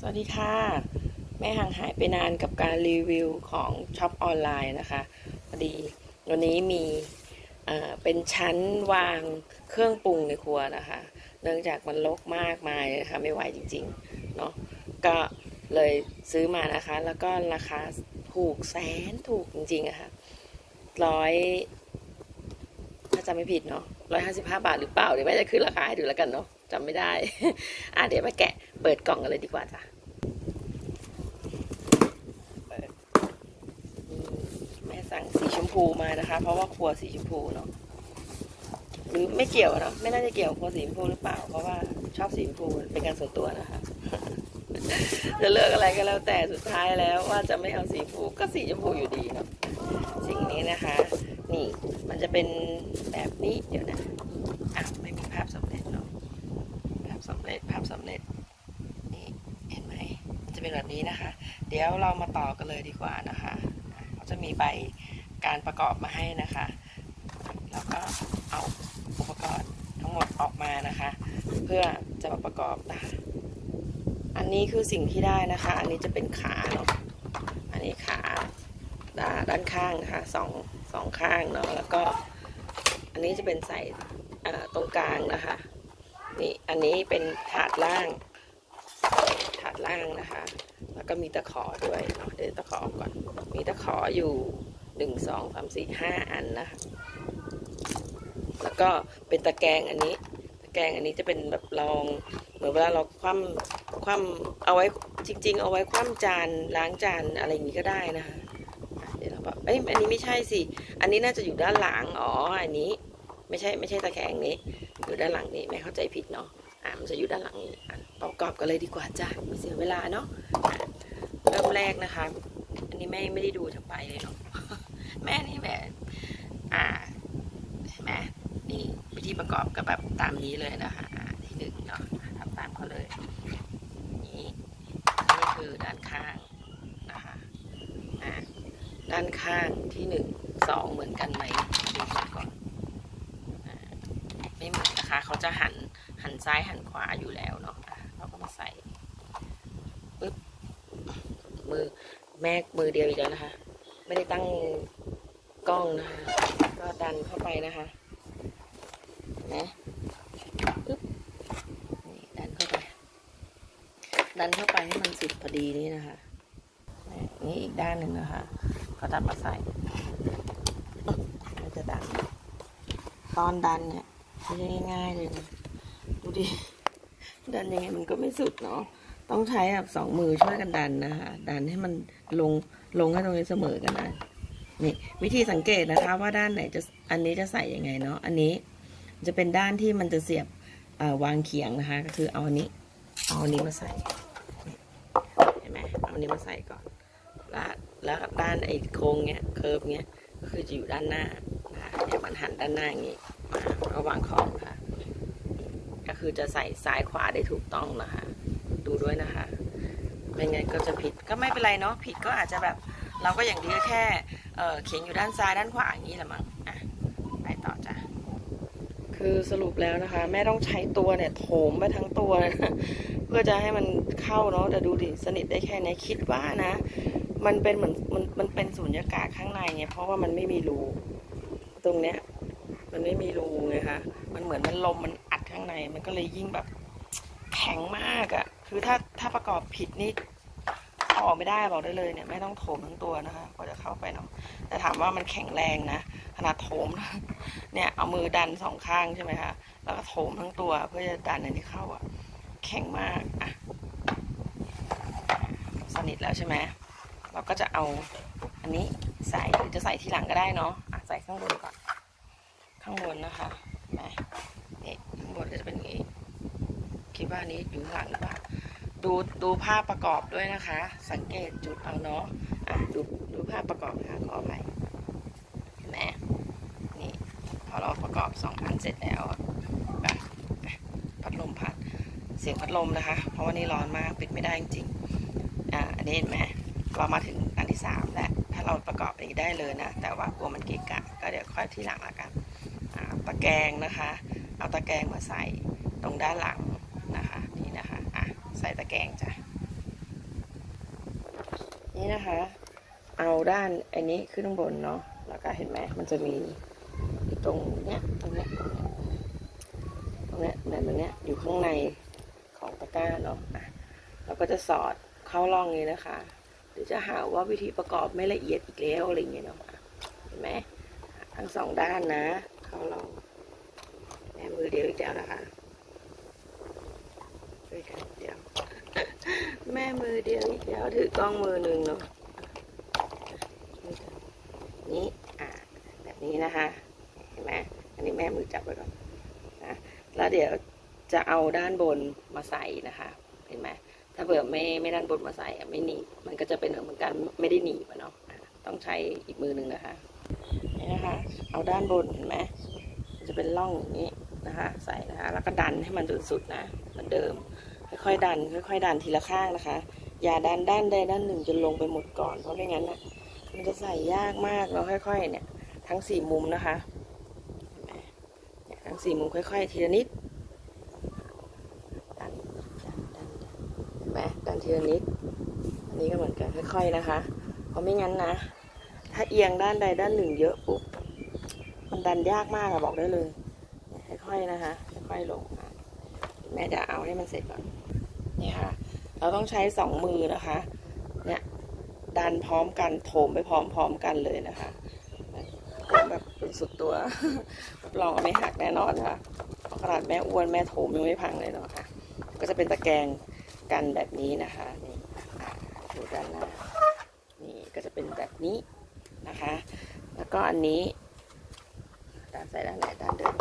สวัสดีค่ะ แม่ห่างหายไปนานกับการรีวิวของช็อปออนไลน์นะคะพอดีวันนี้มีเป็นชั้นวางเครื่องปรุงในครัวนะคะ เนื่องจากมันรกมากมายนะคะไม่ไหวจริงๆเนาะก็เลยซื้อมานะคะ แล้วก็ราคาถูกแสนถูกจริงๆอะค่ะร้อยถ้าจำไม่ผิดเนาะร้อยห้าสิบห้าบาทหรือเปล่าเดี๋ยวแม่จะขึ้นราคาให้ดูแล้วกันเนาะ จำไม่ได้ อะเดี๋ยวมาแกะเปิดกล่องกันเลยดีกว่าจ้ะแม่สั่งสีชมพูมานะคะ เพราะว่าครัวสีชมพูเนาะหรือไม่เกี่ยวเนาะไม่น่าจะเกี่ยวครัวสีชมพูหรือเปล่า เพราะว่าชอบสีชมพูเป็นการส่วนตัวนะคะจะเลือกอะไรก็แล้วแต่สุดท้ายแล้วว่าจะไม่เอาสีชมพูก็สีชมพูอยู่ดีเนาะสิ่งนี้นะคะ นี่มันจะเป็นแบบนี้เดี๋ยวนะไม่มีภาพสำเร็จเนาะภาพสำเร็จภาพสำเร็จ นี่เห็นไหมมันจะเป็นแบบนี้นะคะ เดี๋ยวเรามาต่อกันเลยดีกว่านะคะเขาจะมีใบการประกอบมาให้นะคะ แล้วก็เอาอุปกรณ์ทั้งหมดออกมานะคะ เพื่อจะมาประกอบนะคะ อันนี้คือสิ่งที่ได้นะคะ อันนี้จะเป็นขาเนาะอันนี้ขาด้านข้างนะคะสองสองข้างเนาะแล้วก็อันนี้จะเป็นใส่ตรงกลางนะคะนี่อันนี้เป็นถาดล่าง ล่างนะคะ แล้วก็มีตะขอด้วยเดี๋ยวตะขอก่อน มีตะขออยู่หนึ่งสองสามสี่ห้าอันนะคะ แล้วก็เป็นตะแกรงอันนี้ ตะแกรงอันนี้จะเป็นแบบรอง เหมือนเวลาเราคว่ำคว่ำเอาไว้จริง ๆ เอาไว้คว่ำจานล้างจานอะไรอย่างนี้ก็ได้นะคะเดี๋ยวเราบอกเอ้ยอันนี้ไม่ใช่สิ อันนี้น่าจะอยู่ด้านหลัง อ๋อ อันนี้ ไม่ใช่ไม่ใช่ตะแกรงนี้ อยู่ด้านหลังนี้ ไม่เข้าใจผิดเนาะ อะมันจะอยู่ด้านหลังนี้อะ ประกอบกันเลยดีกว่าจ้ะไม่เสียเวลาเนาะเริ่มแรกนะคะ อันนี้แม่ไม่ได้ดูทั้งใบเลยเนาะแม่นี่แบบอ่าเห็นไหมนี่วิธีประกอบก็แบบตามนี้เลยนะคะที่หนึ่งเนาะทำตามเขาเลยนี่นี่คือด้านข้างนะคะอะด้านข้างที่หนึ่งสองเหมือนกันไหมดูก่อนไม่เหมือนนะคะเขาจะหันหันซ้ายหันขวาอยู่แล้วเนาะอะเราก็มาใส่ปึ๊บ มือแม่มือเดียวอีกแล้วนะคะ ไม่ได้ตั้งกล้องนะคะ ก็ดันเข้าไปนะคะนะปึ๊บนี่ดันเข้าไป ดันเข้าไปให้มันสุดพอดีนี่นะคะนี่อีกด้านหนึ่งนะคะก็ดันมาใส่มันจะดันตอนดันเนี่ยไม่ใช่ง่ายๆเลยนะดูดิดันยังไงมันก็ไม่สุดเนาะ ต้องใช้แบบสองมือช่วยกันดันนะคะดันให้มันลงลงให้ตรงนี้เสมอกันนะนี่วิธีสังเกตนะคะ ว่าด้านไหนจะอันนี้จะใส่ยังไงเนาะอันนี้จะเป็นด้านที่มันจะเสียบวางเขียงนะคะ ก็คือเอาอันนี้เอาอันนี้มาใส่เห็นไหมเอาอันนี้มาใส่ก่อนแล้วแล้วด้านไอ้โค้งเนี้ยเคิร์ฟเนี้ยก็คือจะอยู่ด้านหน้านะคะเนี่ยมันหันด้านหน้าอย่างนี้มาระวางของค่ะ ก็คือจะใส่ซ้ายขวาได้ถูกต้องนะคะ ดูด้วยนะคะไม่งั้นก็จะผิดก็ไม่เป็นไรเนาะผิดก็อาจจะแบบเราก็อย่างดีก็แค่เออเขียนอยู่ด้านซ้ายด้านขวาอย่างนี้แหละมั้งอะไปต่อจ้ะคือสรุปแล้วนะคะ แม่ต้องใช้ตัวเนี่ยโถมไปทั้งตัวนะเพื่อจะให้มันเข้าเนาะแต่ดูดิสนิทได้แค่ไหนคิดว่านะ มันเป็นเหมือนมันมันเป็นสุญญากาศข้างในไงเพราะว่ามันไม่มีรูตรงเนี้ยมันไม่มีรูไงคะมันเหมือนมันลมมันอัดข้างใน มันก็เลยยิ่งแบบแข็งมากอะ่ะ คือถ้าถ้าประกอบผิดนี่เอาออกไม่ได้บอกได้เลยเนี่ย ไม่ต้องโถมทั้งตัวนะคะกว่าจะเข้าไปเนาะแต่ถามว่ามันแข็งแรงนะขนาดโถมเนี่ยเอามือดันสองข้างใช่ไหมคะแล้วก็โถมทั้งตัวเพื่อจะดันอันนี้เข้าอะแข็งมากอะสนิทแล้วใช่ไหมเราก็จะเอาอันนี้ใส่หรือจะใส่ทีหลังก็ได้เนาะะใส่ข้างบนก่อน ข้างบนนะคะเห็นไหมนี่ข้างบนจะเป็นอย่างนี้คิดว่านี้อยู่หลังหรือเปล่า ดูดูภาพประกอบด้วยนะคะ สังเกตจุดเอาเนาะอะดูดูภาพประกอบนะคะขออภัยเห็นไหมนี่พอเราประกอบสองอันเสร็จแล้วพัดลมพัดเสียงพัดลมนะคะ เพราะว่านี่ร้อนมากปิดไม่ได้จริงๆอะอันนี้เห็นไหมเรามาถึงอันที่สามแล้วถ้าเราประกอบเองได้เลยนะแต่ว่ากลัวมันเกะกะ ก็เดี๋ยวค่อยที่หลังละกันอ่าตะแกรงนะคะ เอาตะแกรงมาใส่ตรงด้านหลังนะคะ นี่นะคะ อะ ใส่ตะแกรงจ้ะ นี่นะคะ เอาด้านอันนี้ขึ้นข้างบนเนาะ แล้วก็เห็นไหมมันจะมีตรงเนี้ยตรงเนี้ยตรงเนี้ยแบบเนี้ยอยู่ข้างในของตะกร้าเนาะเราก็จะสอดเข้าร่องนี้นะคะ หรือจะหาว่าวิธีประกอบไม่ละเอียดอีกแล้วอะไรเงี้ยเนาะเห็นไหมทั้งสองด้านนะ เข้าร่องแม่มือเดียวอีกแล้วนะคะ ช่วยกันเดียว แม่มือเดียวอีกแล้วถือกล้องมือหนึ่งเนาะนี่อะแบบนี้นะคะเห็นไหมอันนี้แม่มือจับไว้ก่อนนะแล้วเดี๋ยวจะเอาด้านบนมาใส่นะคะเห็นไหมถ้าเผื่อไม่ไม่ด้านบนมาใส่ไม่หนีบมันก็จะเป็นเหมือนกันไม่ได้หนีบอะเนาะต้องใช้อีกมือหนึ่งนะคะนี่นะคะ เอาด้านบนเห็นไหมจะเป็นร่องอย่างนี้นะคะ ใส่นะคะ แล้วก็ดันให้มันจนสุดนะเหมือนเดิม ค่อยๆดัน ค่อยๆดันทีละข้างนะคะ อย่าดันด้านใดด้านหนึ่งจนลงไปหมดก่อน เพราะไม่งั้นนะมันจะใส่ยากมากเราค่อยๆ เนี่ย ทั้งสี่มุมนะคะทั้งสี่มุมค่อย ๆ ทีละนิดดันดันดันดันเห็นไหมดันทีละนิดอันนี้ก็เหมือนกันค่อย ๆนะคะ เพราะไม่งั้นนะ ถ้าเอียงด้านใดด้านหนึ่งเยอะปุ๊บมันดันยากมากอะบอกได้เลย ค่อยๆนะคะ ค่อยๆลงแม่จะเอาให้มันเสร็จก่อน นี่ค่ะ เราต้องใช้สองมือนะคะ เนี่ยดันพร้อมกันโถมไปพร้อมๆกันเลยนะคะโถมแบบสุดตัวรับรองว่าไม่หักแน่นอนค่ะเพระขนาดแม่อ้วนแม่โถมยังไม่พังเลยเนาะค่ะ ก็จะเป็นตะแกรงกันแบบนี้นะคะนี่ดูด้านหน้านี่ก็จะเป็นแบบนี้นะคะ แล้วก็อันนี้ด้านใส่ด้านไหนด้านเดิม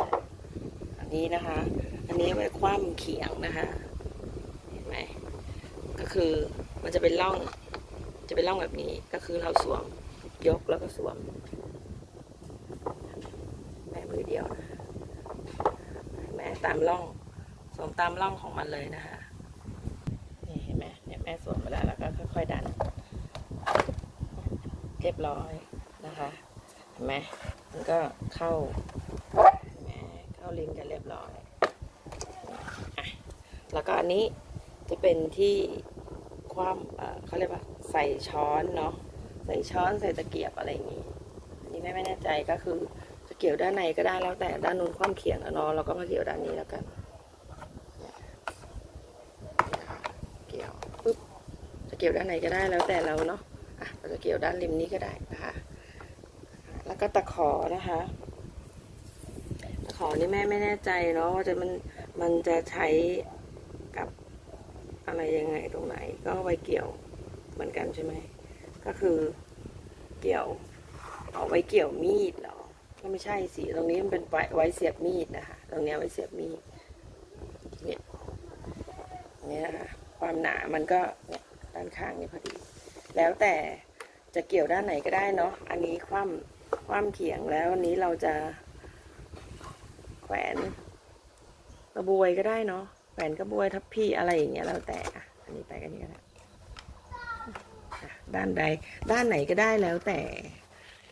อันนี้นะคะ อันนี้ไว้คว่ำเขียงนะคะ คือมันจะเป็นร่อง จะเป็นร่องแบบนี้ ก็คือเราสวม ยกแล้วก็สวมแม่มือเดียวนะเห็นไหมตามร่อง สวมตามร่องของมันเลยนะคะนี่เห็นไหมเนี่ยแม่สวมไปแล้วแล้วก็ค่อยๆดันเรียบร้อยนะคะเห็นไหมมันก็เข้าเห็นไหมเข้าลิงก์กันเรียบร้อยอะแล้วก็อันนี้จะเป็นที่ ความเขาเรียกว่าใส่ช้อนเนาะใส่ช้อนใส่ตะเกียบอะไรอย่างนี้อันนี้แม่ไม่แน่ใจก็คือจะเกี่ยวด้านในก็ได้แล้วแต่ด้านนู้นความเขียงเนาะเราก็มาเกี่ยวด้านนี้แล้วกันเนี่ยนะคะเกี่ยวปุ๊บจะเกี่ยวด้านไหนก็ได้แล้วแต่เราเนาะอะเราจะเกี่ยวด้านริมนี้ก็ได้นะคะแล้วก็ตะขอนะคะตะขอนี่แม่ไม่แน่ใจเนาะว่าจะมันมันจะใช้กับ อะไรยังไงตรงไหน ก็ไว้เกี่ยวเหมือนกันใช่ไหมก็คือเกี่ยว เอาไว้เกี่ยวมีดหรอก็ไม่ใช่สิตรงนี้มันเป็นไว้ไวเสียบมีดนะคะตรงเนี้ยไว้เสียบมีดเนี่ยเนี่ยนะคะความหนามันก็เนี่ยด้านข้างนี่พอดี แล้วแต่จะเกี่ยวด้านไหนก็ได้เนาะอันนี้คว่ำคว่ำเขียงแล้วอันนี้เราจะแขวนกระบวยก็ได้เนาะ แขวนกระบวยทับพี่อะไรอย่างเงี้ยแล้วแต่อะอันนี้ไปกันนี่ก็ได้อะด้านใดด้านไหนก็ได้แล้วแต่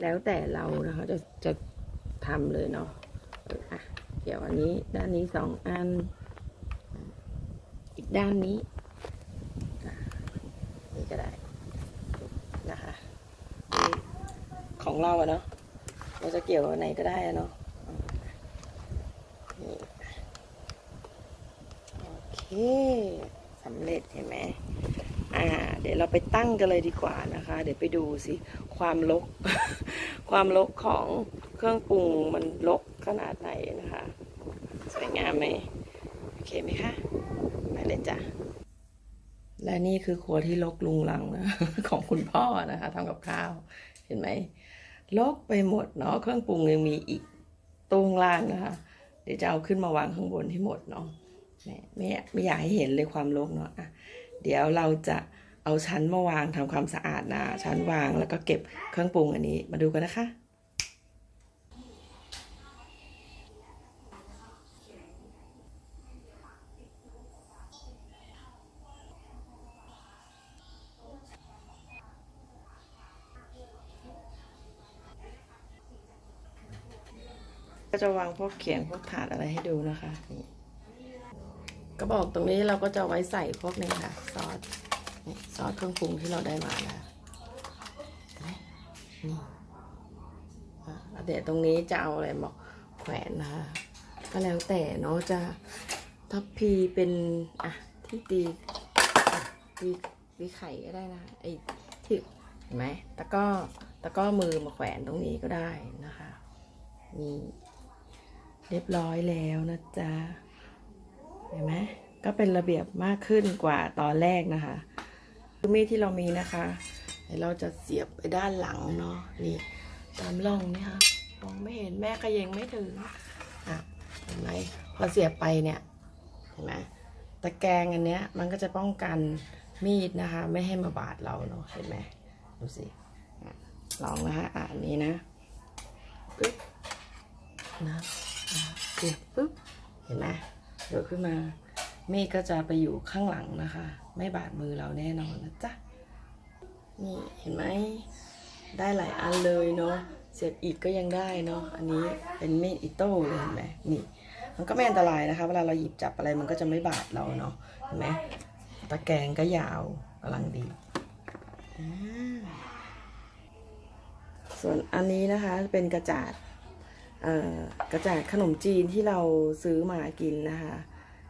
แล้วแต่เรานะคะจะจะทำเลยเนาะเอออะเกี่ยวอันนี้ด้านนี้สองอัน อีกด้านนี้นี่ก็ได้นะคะของเราอะเนาะเราจะเกี่ยวอันไหนก็ได้อะเนาะนี่ เคสำเร็จเห็นไหมอ่า เดี๋ยวเราไปตั้งกันเลยดีกว่านะคะ เดี๋ยวไปดูสิความลก ความลกของเครื่องปรุงมันลกขนาดไหนนะคะ สวยงามไหมโอเคไหมคะไปเลยจ้ะและนี่คือครัวที่ลกลุงลังนะของคุณพ่อนะคะทำกับข้าว เห็นไหมลกไปหมดเนาะเครื่องปรุงยังมีอีกตรงล่างนะคะ เดี๋ยวจะเอาขึ้นมาวางข้างบนให้หมดเนาะ ไม่ไม่อยากให้เห็นเลยความลกเนาะอะเดี๋ยวเราจะเอาชั้นมาวางทำความสะอาดนะ ชั้นวางแล้วก็เก็บเครื่องปรุงอันนี้มาดูกันนะคะก็จะวางพวกเขียงพวกถาดอะไรให้ดูนะคะนี่ ระบอกตรงนี้เราก็จะไว้ใส่พวกนี้ค่ะ ซอสซอสเครื่องปรุงที่เราได้มานะนี่อะเดี๋ยวตรงนี้จะเอาอะไรมาแขวนนะคะก็แล้วแต่เนาะจะทัพพีเป็นอะที่ตีตีตีไข่ก็ได้นะไอ้ที่เห็นไหมตะกร้อตะกร้อมือมาแขวนตรงนี้ก็ได้นะคะนี่เรียบร้อยแล้วนะจ๊ะ ห็นไหมก็เป็นระเบียบมากขึ้นกว่าตอนแรกนะคะคือมีดที่เรามีนะคะเดี๋ยวเราจะเสียบไปด้านหลังเนาะนี่ตามร่องนี่ค่ะมองไม่เห็นแม่ขยังไม่ถึงอะเห็นไหมพอเสียบไปเนี่ยเห็นไหมตะแกรงอันเนี้ยมันก็จะป้องกันมีดนะคะ ไม่ให้มาบาดเราเนาะเห็นไหมดูสิลองนะคะอันนี้นะปึ๊บนะเสียบปึ๊บเห็นไหม เดี๋ยวขึ้นมาเมีดก็จะไปอยู่ข้างหลังนะคะ ไม่บาดมือเราแน่นอนนะจ๊ะนี่เห็นไหมได้หลายอันเลยเนาะเสียบอิฐก็ยังได้เนาะอันนี้เป็นมีดอิโต้เลยเห็นไหมนี่ มันก็ไม่อันตรายนะคะ เวลาเราหยิบจับอะไรมันก็จะไม่บาดเราเนาะเห็นไหมตะแกรงก็ยาวกำลังดี ส่วนอันนี้นะคะเป็นกระจาด กระจาดขนมจีนที่เราซื้อมากินนะคะ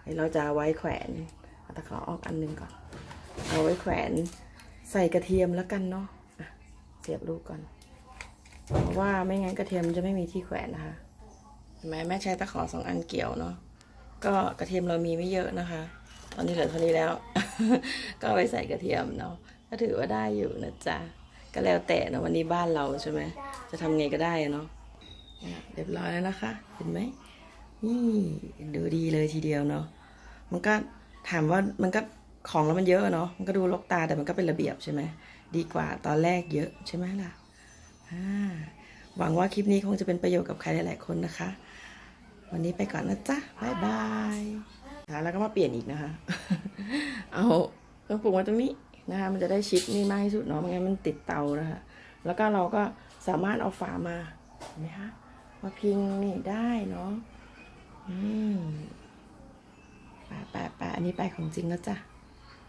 เดี๋ยวเราจะไว้แขวนตะขอออกอันหนึงก่อน เอาไว้แขวนใส่กระเทียมแล้วกันเนาะะเสียบลูกก่อน เพราะว่าไม่งั้นกระเทียมจะไม่มีที่แขวนนะคะเห็นไหมแม่ใช้ตะขอสองอันเกี่ยวเนาะก็กระเทียมเรามีไม่เยอะนะคะ ตอนนี้เหลือเท่านี้แล้ว ก็ไปใส่กระเทียมเนาะก็ถือว่าได้อยู่นะจ๊ะก็แล้วแต่นะวันนี้บ้านเราใช่ไหมจะทำไงก็ได้เนาะ เรียบร้อยแล้วนะคะ เห็นไหมนี่ดูดีเลยทีเดียวเนาะมันก็ถามว่ามันก็ของแล้วมันเยอะเนาะมันก็ดูลกตาแต่มันก็เป็นระเบียบใช่ไหมดีกว่าตอนแรกเยอะใช่ไหมล่ะหวังว่าคลิปนี้คงจะเป็นประโยชน์กับใครหลายๆคนนะคะ วันนี้ไปก่อนนะจ๊ะบายบายแล้วก็มาเปลี่ยนอีกนะคะ เอาเครื่องปรุงไว้ตรงนี้นะคะ มันจะได้ชิดนี่มากที่สุดเนาะไม่งั้นมันติดเตานะคะ แล้วก็เราก็สามารถเอาฝามาเห็นไหมคะ มาพิงนี่ได้เนาะอืมไปไปไปอันนี้ไปของจริงแล้วจ้ะ